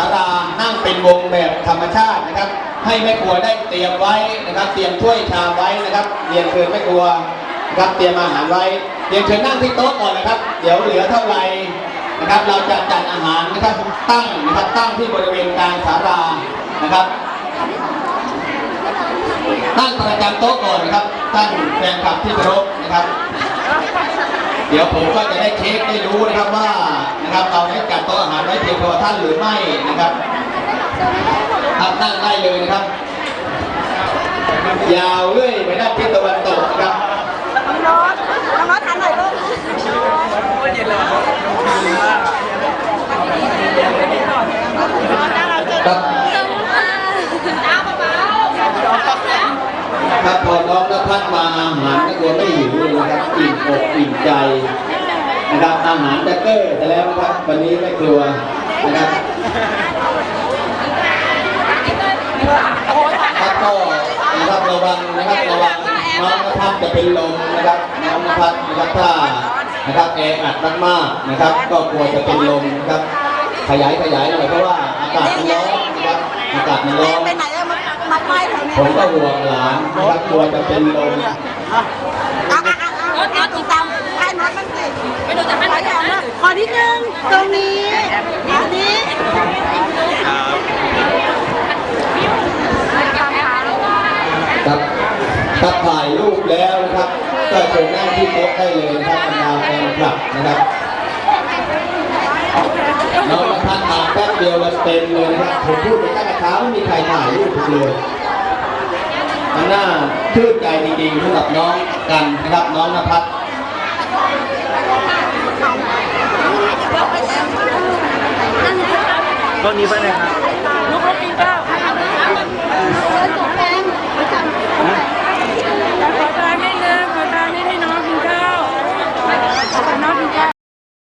ารานั่งเป็นวงแบบธรรมชาตินะครับ ให้แม่ครัวได้เตรียมไว้นะครับ เตรียมถ้วยชามไว้นะครับเรียนเชิญแม่ครัวนะครับเตรียมอาหารไว้เรียนเชิญนั่งที่โต๊ะก่อนนะครับ เดี๋ยวเหลือเท่าไหร่นะครับ เราจะจัดอาหารนะครับตั้งนะครับตั้งที่บริเวณกลางศาลานะครับตั้งประจำโต๊ะก่อนนะครับตั้งแฟนคลับที่เคารพนะครับ เดี๋ยวผมก็จะได้เช็คได้รู้นะครับว่านะครับเราได้จัดโต๊ะอาหาร ยงพอท่านหรือไม่นะครับครับนั่งได้เลยนะครับ ยาวเรื่อยไปด้านทิศตะวันตกนะครับน้องน้ตน้องโน้ตทานหน่อยลูกครับครับพอน้องนภัสมาอาหารก็กลัวไม่หิวเลยนะครับอิ่มอกอิ่มใจนะครับอาหารจะเก้อแต่แล้วนะครับวันนี้ไม่กลัว นะครับครับก็นะครับระวังนะครับระวังน้องนภัสจะเป็นลมนะครับน้องนภัสนะครับถ้านะครับแออัดมากๆนะครับ ก็กลัวจะเป็นลมนะครับ ขยายขยายหน่อยเพราะว่าอากาศมันร้อนนะครับอากาศมันร้อน ไปไหนอะมามาไปแถวนี้ผมก็ห่วงหลานนะครับกลัวจะเป็นลมอะอะอะอะอะติดตามให้โน้ตบ้างสิไปดูจากให้แถวนะขอนิดนึงตรงนี้อันนี้ ครับ ถ้าถ่ายรูปแล้วนะครับ ก็เชิญนั่งที่โต๊ะได้เลยนะครับบรรดาแฟนคลับนะครับน้องท่านมาแป๊บเดียวแล้วเต็มเลยนะครับผมพูดไปตั้งแต่เช้าไม่มีใครถ่ายรูปเลยมันน่าชื่นใจจริงๆสำหรับน้องกันนะครับน้องนภัสต้นนี้ไปเลยครับ